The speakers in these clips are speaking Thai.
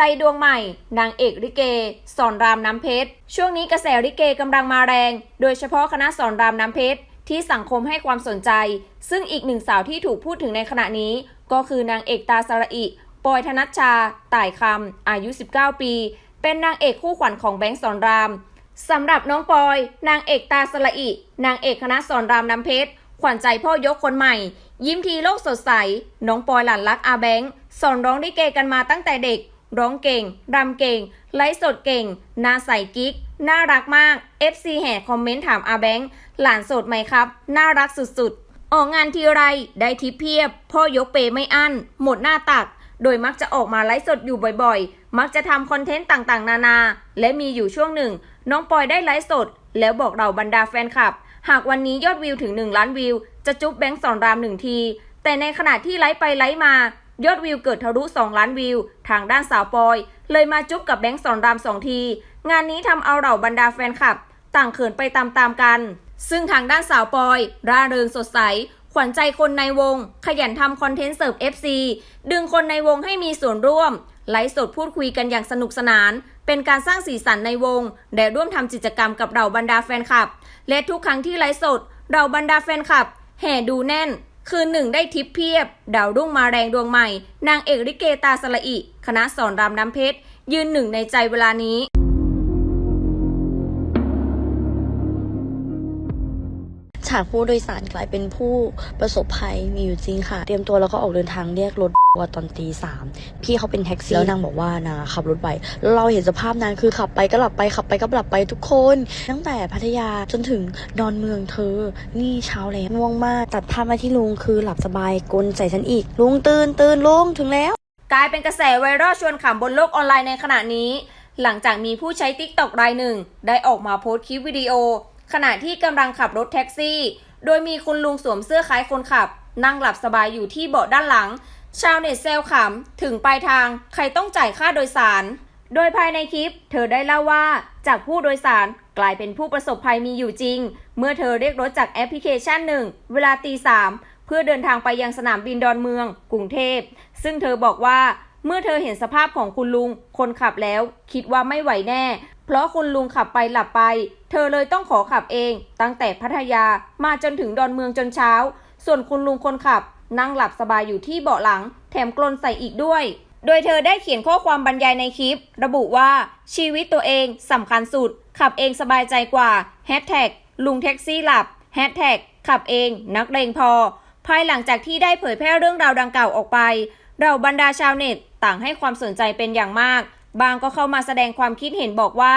ใจดวงใหม่ นางเอกลิเก สอนรามน้ำเพชร ช่วงนี้กระแสลิเกกำลังมาแรง โดยเฉพาะคณะสอนรามน้ำเพชรที่สังคมให้ความสนใจ ซึ่งอีกหนึ่งสาวที่ถูกพูดถึงในขณะนี้ ก็คือนางเอกตาสระอิปอยธนัชชา ต่ายคำอายุ 19 ปี เป็นนางเอกคู่ขวัญของแบงค์สอนรามสำหรับน้องปอย นางเอกตาสละอิ นางเอกคณะสอนรามน้ำเพชร ขวัญใจพ่อยกคนใหม่ ยิ้มทีโลกสดใส น้องปอยหลานรักอาแบงค์สอนร้องลิเกกันมาตั้งแต่เด็ก ร้องเก่ง รำเก่ง ไลฟ์สดเก่งหน้าใสกิ๊ก น่ารักมาก FC แห่คอมเมนต์ถามอาแบงค์หลานโสดไหมครับ น่ารักสุดๆ ออกงานทีไร ได้ทิปเพียบ พ่อยกเปไม่อั้น หมดหน้าตัก โดยมักจะออกมาไลฟ์สดอยู่บ่อยๆ มักจะทำคอนเทนต์ต่างๆ นานา และมีอยู่ช่วงหนึ่ง น้องปอยได้ไลฟ์สด แล้วบอกเราบรรดาแฟนคลับ หากวันนี้ยอดวิวถึง 1 ล้านวิว จะจุ๊บแบงค์สอนรามหนึ่งที แต่ในขณะที่ไลฟ์ไปไลฟ์มา ยอดวิวเกิดทะลุ 2 ล้านวิว ทางด้านสาวปอย เลยมาจุ๊บกับแบงค์สอนรามสองที งานนี้ทำเอาเหล่าบรรดาแฟนคลับ ต่างเขินไปตามๆกัน ซึ่งทางด้านสาวปอย ร่าเริงสดใส ขวัญใจคนในวง ขยันทำคอนเทนต์เสิร์ฟ FC ดึงคนในวงให้มีส่วนร่วม ไลฟ์สดพูดคุยกันอย่างสนุกสนาน เป็นการสร้างสีสันในวงและร่วมทำกิจกรรมกับเราบรรดาแฟนคลับ และทุกครั้งที่ไลฟ์สดเราบรรดาแฟนคลับแห่ดูแน่น คืนหนึ่งได้ทิปเพียบ ดาวรุ่งมาแรงดวงใหม่ นางเอกลิเกตาสละอิ คณะสอนรามน้ำเพชร ยืนหนึ่งในใจเวลานี้ ฉากผู้โดยสารกลายเป็นผู้ประสบภัยมีอยู่จริงค่ะ เตรียมตัวแล้วก็ออกเดินทางเรียกรถว่าตอนตีสามพี่เขาเป็นแท็กซี่แล้วนางบอกว่านางขับรถไปแล้วเราเห็นสภาพนางคือขับไปก็หลับไปขับไปก็หลับไปทุกคน ตั้งแต่พัทยาจนถึงดอนเมืองเธอ นี่เช้าแล้วง่วงมากตัดภาพมาที่ลุงคือหลับสบายกลนใส่ฉันอีก ลุงตื่นตื่นลุงถึงแล้ว กลายเป็นกระแสไวรัลชวนขำบนโลกออนไลน์ในขณะนี้ หลังจากมีผู้ใช้ t ิ k t o k รายหนึ่ง ได้ออกมาโพสต์คลิปวิดีโอ ขณะที่กำลังขับรถแท็กซี่ โดยมีคุณลุงสวมเสื้อคล้ายคนขับ นั่งหลับสบายอยู่ที่เบาะด้านหลัง ชาวเน็ตแซวขำถึงปลายทางใครต้องจ่ายค่าโดยสาร โดยภายในคลิป เธอได้เล่าว่าจากผู้โดยสารกลายเป็นผู้ประสบภัยมีอยู่จริง เมื่อเธอเรียกรถจากแอปพลิเคชันหนึ่งเวลาตีสามเพื่อเดินทางไปยังสนามบินดอนเมือง กรุงเทพ ซึ่งเธอบอกว่าเมื่อเธอเห็นสภาพของคุณลุง คนขับแล้ว คิดว่าไม่ไหวแน่ เพราะคุณลุงขับไปหลับไป เธอเลยต้องขอขับเอง ตั้งแต่พัทยามาจนถึงดอนเมืองจนเช้า ส่วนคุณลุงคนขับ นั่งหลับสบายอยู่ที่เบาะหลัง แถมกลนใส่อีกด้วย โดยเธอได้เขียนข้อความบรรยายในคลิป ระบุว่าชีวิตตัวเองสำคัญสุด ขับเองสบายใจกว่าแฮชแท็กลุงแท็กซี่หลับแฮชแท็กขับเองนักเลงพอ ภายหลังจากที่ได้เผยแพร่เรื่องราวดังกล่าวออกไป เราบรรดาชาวเน็ตต่างให้ความสนใจเป็นอย่างมาก บางก็เข้ามาแสดงความคิดเห็นบอกว่า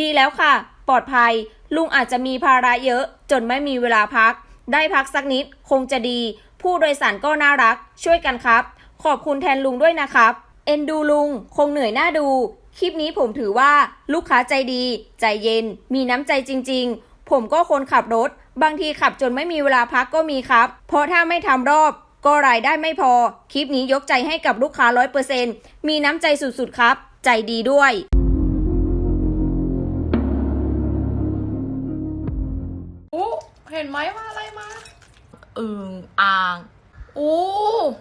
ดีแล้วค่ะ ปลอดภัย ลุงอาจจะมีภาระเยอะ จนไม่มีเวลาพัก ได้พักสักนิด คงจะดี ผู้โดยสารก็น่ารัก ช่วยกันครับ ขอบคุณแทนลุงด้วยนะครับ เอ็นดูลุง คงเหนื่อยหน้าดู คลิปนี้ผมถือว่าลูกค้าใจดี ใจเย็น มีน้ำใจจริง ๆ ผมก็คนขับรถ บางทีขับจนไม่มีเวลาพักก็มีครับ เพราะถ้าไม่ทำรอบก็รายได้ไม่พอ คลิปนี้ยกใจให้กับลูกค้าร้อยเปอร์เซ็นมีน้ำใจสุดๆ ครับ ใจดีด้วยอู้เห็นไหมว่าอะไรมาอึงอ่างโอ้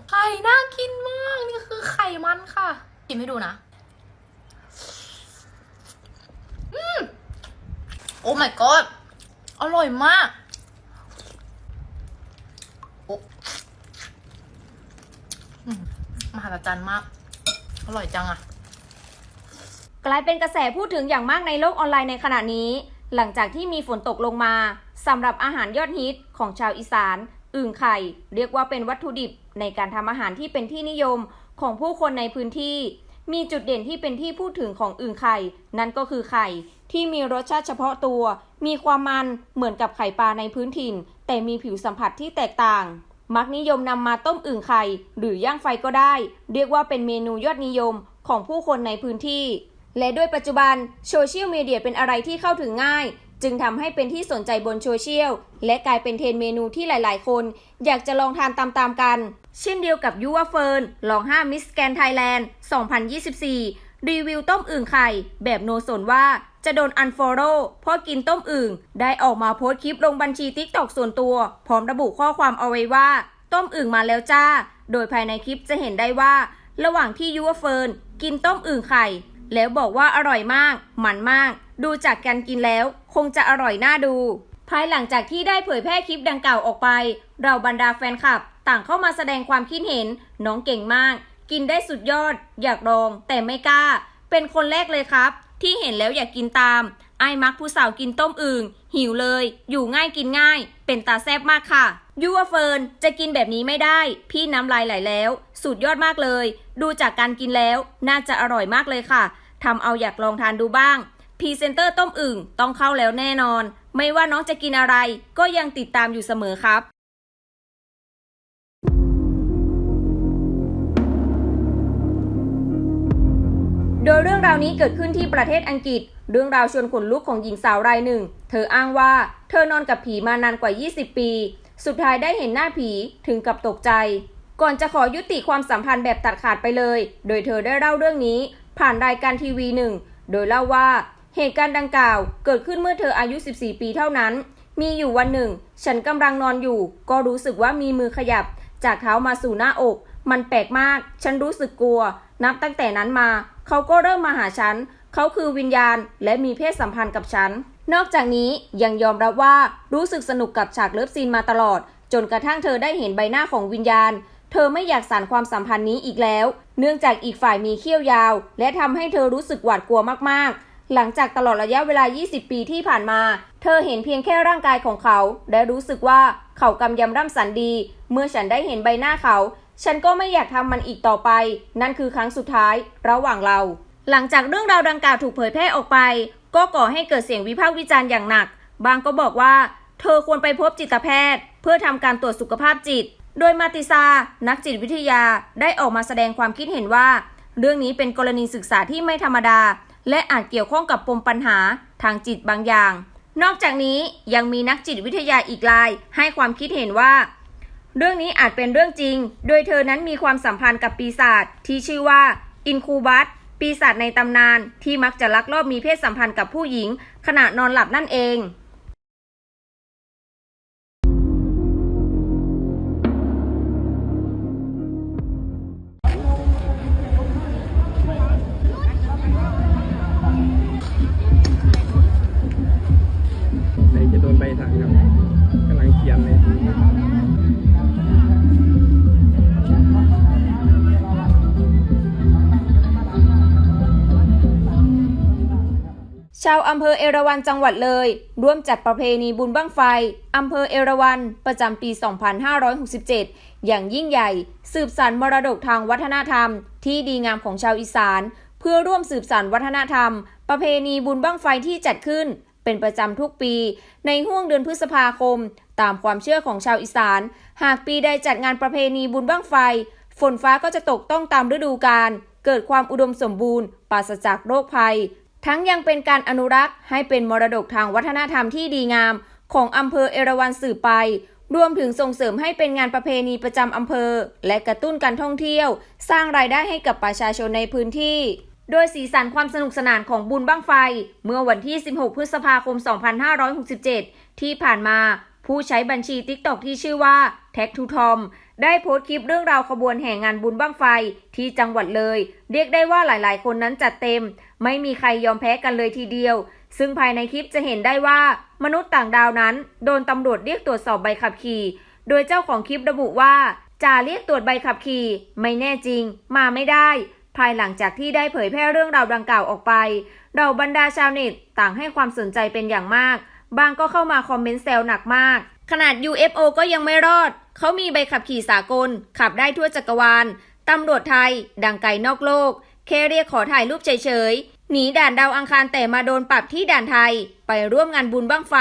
ไข่น่ากินมากนี่คือไข่มันค่ะกินให้ดูนะอืมโอ้ my god อร่อยมากโอ้อืมมหัศจรรย์มาก อร่อยจังอะ กลายเป็นกระแสพูดถึงอย่างมากในโลกออนไลน์ในขณะนี้ หลังจากที่มีฝนตกลงมาสำหรับอาหารยอดฮิตของชาวอีสาน อึ่งไข่ เรียกว่าเป็นวัตถุดิบในการทำอาหารที่เป็นที่นิยมของผู้คนในพื้นที่ มีจุดเด่นที่เป็นที่พูดถึงของอึ่งไข่ นั่นก็คือไข่ ที่มีรสชาติเฉพาะตัว มีความมันเหมือนกับไข่ปลาในพื้นถิ่น แต่มีผิวสัมผัสที่แตกต่างมักนิยมนำมาต้มอึ่งไข่ หรือย่างไฟก็ได้ เรียกว่าเป็นเมนูยอดนิยมของผู้คนในพื้นที่ และด้วยปัจจุบันโซเชียลมีเดียเป็นอะไรที่เข้าถึงง่าย จึงทำให้เป็นที่สนใจบนโซเชียล และกลายเป็นเทรนเมนูที่หลายๆ คน อยากจะลองทานตามๆกัน เช่นเดียวกับยุวเฟิร์นลองห้ามิสแกนไทยแลนด์ 2024 รีวิวต้มอึ่งไข่ แบบโนสนว่าจะโดนอันฟอลโล่เพราะกินต้มอึ่ง ได้ออกมาโพสต์คลิปลงบัญชีทิกตอกส่วนตัว พร้อมระบุข้อความเอาไว้ว่า ต้มอึ่งมาแล้วจ้า โดยภายในคลิปจะเห็นได้ว่า ระหว่างที่ยูวเฟิร์นกินต้มอึ่งไข่ แล้วบอกว่าอร่อยมากมันมาก ดูจากการกินแล้ว คงจะอร่อยน่าดู ภายหลังจากที่ได้เผยแพร่คลิปดังกล่าวออกไป เราบรรดาแฟนคลับ ต่างเข้ามาแสดงความคิดเห็น น้องเก่งมาก กินได้สุดยอด อยากลอง แต่ไม่กล้า เป็นคนแรกเลยครับ ที่เห็นแล้วอยากกินตาม ไอ้มักผู้สาวกินต้มอึ่ง หิวเลย อยู่ง่ายกินง่าย เป็นตาแซบมากค่ะยูวเฟิร์นจะกินแบบนี้ไม่ได้ พี่น้ำลายไหลแล้ว สุดยอดมากเลย ดูจากการกินแล้ว น่าจะอร่อยมากเลยค่ะทำเอาอยากลองทานดูบ้างพรีเซนเตอร์ต้มอึ่งต้องเข้าแล้วแน่นอน ไม่ว่าน้องจะกินอะไร ก็ยังติดตามอยู่เสมอครับโดยเรื่องราวนี้เกิดขึ้นที่ประเทศอังกฤษ เรื่องราวชวนขนลุกของหญิงสาวรายหนึ่ง เธออ้างว่า เธอนอนกับผีมานานกว่า 20 ปี สุดท้ายได้เห็นหน้าผีถึงกับตกใจ ก่อนจะขอยุติความสัมพันธ์แบบตัดขาดไปเลย โดยเธอได้เล่าเรื่องนี้ ผ่านรายการทีวีหนึ่ง โดยเล่าว่า เหตุการณ์ดังกล่าว เกิดขึ้นเมื่อเธออายุ 14 ปีเท่านั้น มีอยู่วันหนึ่ง ฉันกำลังนอนอยู่ ก็รู้สึกว่ามีมือขยับ จากเท้ามาสู่หน้าอก มันแปลกมาก ฉันรู้สึกกลัว นับตั้งแต่นั้นมา เขาก็เริ่มมาหาฉัน เขาคือวิญญาณและมีเพศสัมพันธ์กับฉัน นอกจากนี้ยังยอมรับว่ารู้สึกสนุกกับฉากเลิฟซีนมาตลอด จนกระทั่งเธอได้เห็นใบหน้าของวิญญาณ เธอไม่อยากสานความสัมพันธ์นี้อีกแล้ว เนื่องจากอีกฝ่ายมีเขี้ยวยาว และทำให้เธอรู้สึกหวาดกลัวมากๆหลังจากตลอดระยะเวลา 20 ปีที่ผ่านมา เธอเห็นเพียงแค่ร่างกายของเขา และรู้สึกว่าเขากำยำร่ำสันดี เมื่อฉันได้เห็นใบหน้าเขา ฉันก็ไม่อยากทำมันอีกต่อไป นั่นคือครั้งสุดท้ายระหว่างเรา หลังจากเรื่องราวดังกล่าวถูกเผยแพร่ออกไป ก็ก่อให้เกิดเสียงวิพากษ์วิจารณ์อย่างหนัก บางก็บอกว่า เธอควรไปพบจิตแพทย์ เพื่อทำการตรวจสุขภาพจิต โดยมาติซา นักจิตวิทยาได้ออกมาแสดงความคิดเห็นว่า เรื่องนี้เป็นกรณีศึกษาที่ไม่ธรรมดา และอาจเกี่ยวข้องกับปมปัญหาทางจิตบางอย่าง นอกจากนี้ยังมีนักจิตวิทยาอีกราย ให้ความคิดเห็นว่า เรื่องนี้อาจเป็นเรื่องจริง โดยเธอนั้นมีความสัมพันธ์กับปีศาจที่ชื่อว่าอินคูบัส ปีศาจในตำนานที่มักจะลักลอบมีเพศสัมพันธ์กับผู้หญิง ขณะนอนหลับนั่นเอง ชาวอำเภอเอราวัณจังหวัดเลย ร่วมจัดประเพณีบุญบั้งไฟอำเภอเอราวัณประจำปี 2567 อย่างยิ่งใหญ่ สืบสานมรดกทางวัฒนธรรม ที่ดีงามของชาวอีสาน เพื่อร่วมสืบสานวัฒนธรรม ประเพณีบุญบั้งไฟที่จัดขึ้น เป็นประจำทุกปี ในห่วงเดือนพฤษภาคม ตามความเชื่อของชาวอีสาน หากปีใดจัดงานประเพณีบุญบั้งไฟ ฝนฟ้าก็จะตกต้องตามฤดูกาลเกิดความอุดมสมบูรณ์ปราศจากโรคภัย ทั้งยังเป็นการอนุรักษ์ให้เป็นมรดกทางวัฒนธรรมที่ดีงาม ของอำเภอเอราวัณสืบไป รวมถึงส่งเสริมให้เป็นงานประเพณีประจำอำเภอ และกระตุ้นการท่องเที่ยว สร้างรายได้ให้กับประชาชนในพื้นที่ โดยสีสันความสนุกสนานของบุญบั้งไฟ เมื่อวันที่ 16 พฤษภาคม 2567 ที่ผ่านมาผู้ใช้บัญชี TikTok ที่ชื่อว่า Tag to Tom ได้โพสต์คลิปเรื่องราวขบวนแห่งานบุญบั้งไฟที่จังหวัดเลย เรียกได้ว่าหลายๆ คนนั้นจัดเต็ม ไม่มีใครยอมแพ้กันเลยทีเดียว ซึ่งภายในคลิปจะเห็นได้ว่า มนุษย์ต่างดาวนั้น โดนตำรวจเรียกตรวจสอบใบขับขี่ โดยเจ้าของคลิประบุว่าจ่าเรียกตรวจใบขับขี่ ไม่แน่จริง มาไม่ได้ ภายหลังจากที่ได้เผยแพร่เรื่องราวดังกล่าวออกไปเราบรรดาชาวเน็ตต่างให้ความสนใจเป็นอย่างมาก บางก็เข้ามาคอมเมนต์แซวหนักมาก ขนาด UFO ก็ยังไม่รอด เขามีใบขับขี่สากล ขับได้ทั่วจักรวาลตำรวจไทย ดังไกลนอกโลก แค่เรียกขอถ่ายรูปเฉยๆ หนีด่านดาวอังคารแต่มาโดนปรับที่ด่านไทย ไปร่วมงานบุญบ้างไฟ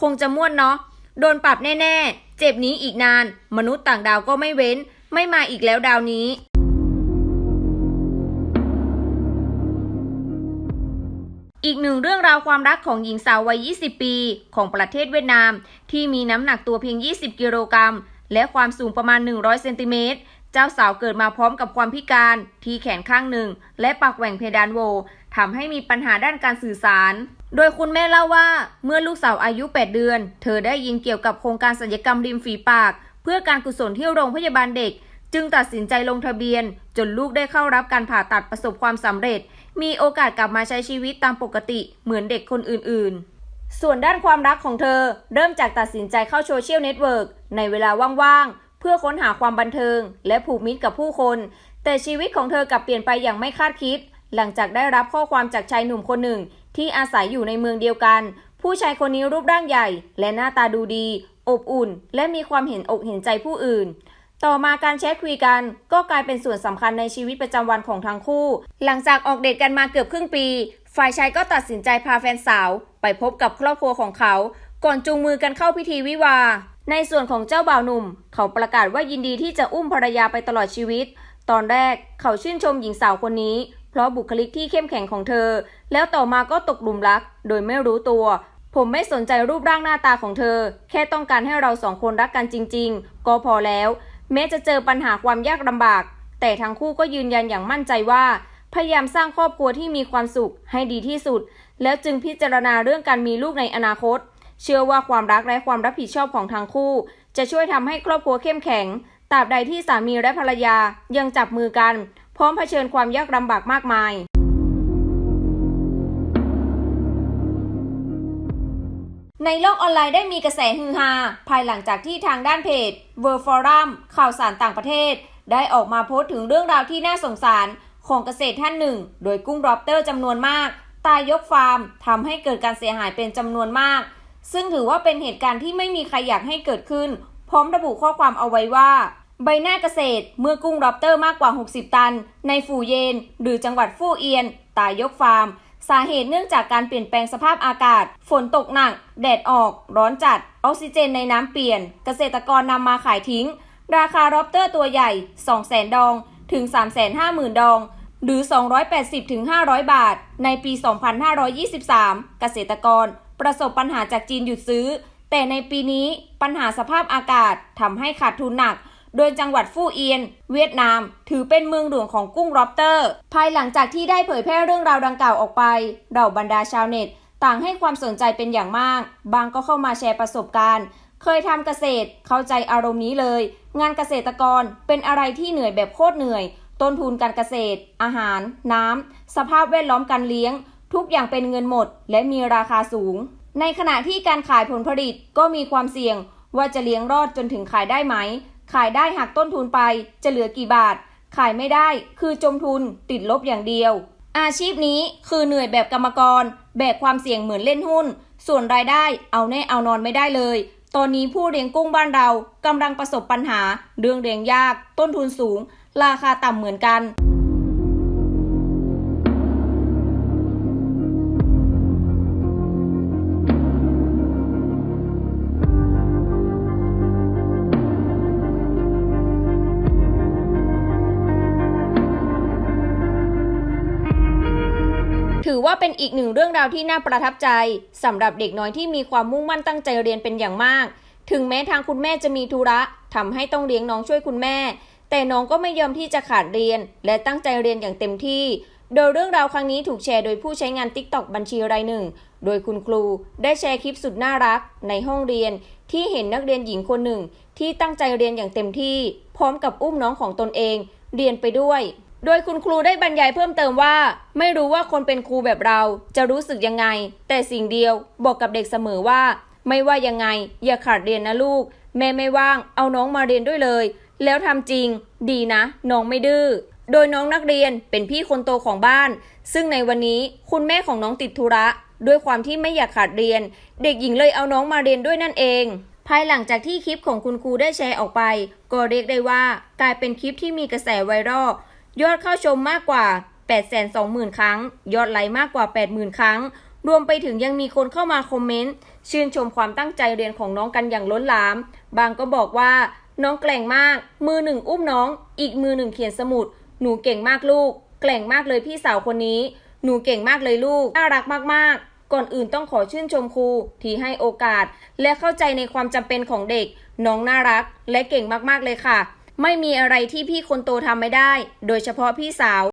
คงจะม่วนเนาะ โดนปรับแน่ๆ เจ็บนี้อีกนาน มนุษย์ต่างดาวก็ไม่เว้น ไม่มาอีกแล้วดาวนี้อีกหนึ่งเรื่องราวความรักของหญิงสาววัย 20 ปี ของประเทศเวียดนาม ที่มีน้ำหนักตัวเพียง 20 กิโลกรัม และความสูงประมาณ 100 เซนติเมตร เจ้าสาวเกิดมาพร้อมกับความพิการที่แขนข้างหนึ่ง และปากแหว่งเพดานโวทำให้มีปัญหาด้านการสื่อสาร โดยคุณแม่เล่าว่า เมื่อลูกสาวอายุ 8 เดือน เธอได้ยินเกี่ยวกับโครงการศัลยกรรมริมฝีปาก เพื่อการกุศลที่โรงพยาบาลเด็ก จึงตัดสินใจลงทะเบียน จนลูกได้เข้ารับการผ่าตัดประสบความสำเร็จ มีโอกาสกลับมาใช้ชีวิตตามปกติเหมือนเด็กคนอื่นๆ ส่วนด้านความรักของเธอ เริ่มจากตัดสินใจเข้าโซเชียลเน็ตเวิร์กในเวลาว่างๆ เพื่อค้นหาความบันเทิง และผูกมิตรกับผู้คน แต่ชีวิตของเธอกลับเปลี่ยนไปอย่างไม่คาดคิด หลังจากได้รับข้อความจากชายหนุ่มคนหนึ่ง ที่อาศัยอยู่ในเมืองเดียวกัน ผู้ชายคนนี้รูปร่างใหญ่ และหน้าตาดูดี อบอุ่น และมีความเห็นอกเห็นใจผู้อื่น ต่อมาการแชทคุยกัน ก็กลายเป็นส่วนสำคัญในชีวิตประจำวันของทั้งคู่ หลังจากออกเดทกันมาเกือบครึ่งปี ฝ่ายชายก็ตัดสินใจพาแฟนสาว ไปพบกับครอบครัวของเขา ก่อนจูงมือกันเข้าพิธีวิวา ในส่วนของเจ้าบ่าวหนุ่ม เขาประกาศว่ายินดีที่จะอุ้มภรรยาไปตลอดชีวิต ตอนแรกเขาชื่นชมหญิงสาวคนนี้ เพราะบุคลิกที่เข้มแข็งของเธอ แล้วต่อมาก็ตกหลุมรัก โดยไม่รู้ตัวผมไม่สนใจรูปร่างหน้าตาของเธอ แค่ต้องการให้เราสองคนรักกันจริง ๆ ก็พอแล้ว แม้จะเจอปัญหาความยากลำบาก แต่ทั้งคู่ก็ยืนยันอย่างมั่นใจว่า พยายามสร้างครอบครัวที่มีความสุขให้ดีที่สุด แล้วจึงพิจารณาเรื่องการมีลูกในอนาคต เชื่อว่าความรักและความรับผิดชอบของทั้งคู่ จะช่วยทำให้ครอบครัวเข้มแข็งตราบใดที่สามีและภรรยายังจับมือกัน พร้อมเผชิญความยากลำบากมากมาย ในโลกออนไลน์ได้มีกระแสฮือฮา ภายหลังจากที่ทางด้านเพจ World Forum ข่าวสารต่างประเทศ ได้ออกมาโพสต์ถึงเรื่องราวที่น่าสงสารของเกษตรท่านหนึ่ง โดยกุ้งรอบเตอร์จำนวนมาก ตายยกฟาร์มทำให้เกิดการเสียหายเป็นจำนวนมาก ซึ่งถือว่าเป็นเหตุการณ์ที่ไม่มีใครอยากให้เกิดขึ้น พร้อมระบุข้อความเอาไว้ว่า ใบหน้าเกษตรเมื่อกุ้งรอบเตอร์มากกว่า 60 ตัน ในฟูเยน หรือจังหวัดฟู่เอียน ตายยกฟาร์ม สาเหตุเนื่องจากการเปลี่ยนแปลงสภาพอากาศ ฝนตกหนัก แดดออก ร้อนจัด ออกซิเจนในน้ำเปลี่ยน เกษตรกรนำมาขายทิ้ง ราคารอบเตอร์ตัวใหญ่ 200,000 ดอง ถึง 350,000 ดอง หรือ 280-500 บาท ในปี 2523 เกษตรกร ประสบปัญหาจากจีนหยุดซื้อ แต่ในปีนี้ปัญหาสภาพอากาศทำให้ขาดทุนหนัก โดยจังหวัดฟู่เอียน เวียดนาม ถือเป็นเมืองหลวงของกุ้งร็อบเตอร์ ภายหลังจากที่ได้เผยแพร่เรื่องราวดังกล่าวออกไปเหล่าบรรดาชาวเน็ต ต่างให้ความสนใจเป็นอย่างมาก บางก็เข้ามาแชร์ประสบการณ์ เคยทำเกษตร เข้าใจอารมณ์นี้เลย งานเกษตรกรเป็นอะไรที่เหนื่อยแบบโคตรเหนื่อย ต้นทุนการเกษตร อาหาร น้ำสภาพแวดล้อมการเลี้ยง ทุกอย่างเป็นเงินหมด และมีราคาสูง ในขณะที่การขายผลผลิตก็มีความเสี่ยงว่าจะเลี้ยงรอดจนถึงขายได้ไหม ขายได้หักต้นทุนไปจะเหลือกี่บาท ขายไม่ได้คือจมทุนติดลบอย่างเดียว อาชีพนี้คือเหนื่อยแบบกรรมกร แบกความเสี่ยงเหมือนเล่นหุ้น ส่วนรายได้เอาแน่เอานอนไม่ได้เลย ตอนนี้ผู้เลี้ยงกุ้งบ้านเรากำลังประสบปัญหา เรื่องเลี้ยงยาก ต้นทุนสูง ราคาต่ำเหมือนกัน ว่าเป็นอีกหนึ่งเรื่องราวที่น่าประทับใจสำหรับเด็กน้อยที่มีความมุ่งมั่นตั้งใจเรียนเป็นอย่างมาก ถึงแม้ทางคุณแม่จะมีธุระทำให้ต้องเลี้ยงน้องช่วยคุณแม่ แต่น้องก็ไม่ยอมที่จะขาดเรียน และตั้งใจเรียนอย่างเต็มที่ โดยเรื่องราวครั้งนี้ถูกแชร์โดยผู้ใช้งาน TikTok บัญชีรายหนึ่ง โดยคุณครูได้แชร์คลิปสุดน่ารัก ในห้องเรียน ที่เห็นนักเรียนหญิงคนหนึ่ง ที่ตั้งใจเรียนอย่างเต็มที่ พร้อมกับอุ้มน้องของตนเอง เรียนไปด้วย โดยคุณครูได้บรรยายเพิ่มเติมว่า ไม่รู้ว่าคนเป็นครูแบบเราจะรู้สึกยังไง แต่สิ่งเดียวบอกกับเด็กเสมอว่า ไม่ว่ายังไง อย่าขาดเรียนนะลูก แม่ไม่ว่าง เอาน้องมาเรียนด้วยเลย แล้วทำจริง ดีนะ น้องไม่ดื้อโดยน้องนักเรียนเป็นพี่คนโตของบ้าน ซึ่งในวันนี้คุณแม่ของน้องติดธุระ ด้วยความที่ไม่อยากขาดเรียน เด็กหญิงเลยเอาน้องมาเรียนด้วยนั่นเอง ภายหลังจากที่คลิปของคุณครูได้แชร์ออกไป ก็เรียกได้ว่ากลายเป็นคลิปที่มีกระแสไวรัล ยอดเข้าชมมากกว่า 820,000 ครั้ง ยอดไลค์มากกว่า 80,000 ครั้ง รวมไปถึงยังมีคนเข้ามาคอมเมนต์ ชื่นชมความตั้งใจเรียนของน้องกันอย่างล้นหลาม บางก็บอกว่า น้องแกล่งมาก มือหนึ่งอุ้มน้อง อีกมือหนึ่งเขียนสมุด หนูเก่งมากลูก แกล่งมากเลยพี่สาวคนนี้ หนูเก่งมากเลยลูก น่ารักมากๆก่อนอื่นต้องขอชื่นชมครูที่ให้โอกาส และเข้าใจในความจำเป็นของเด็ก น้องน่ารัก และเก่งมากๆเลยค่ะ ไม่มีอะไรที่พี่คนโตทำไม่ได้ โดยเฉพาะพี่สาว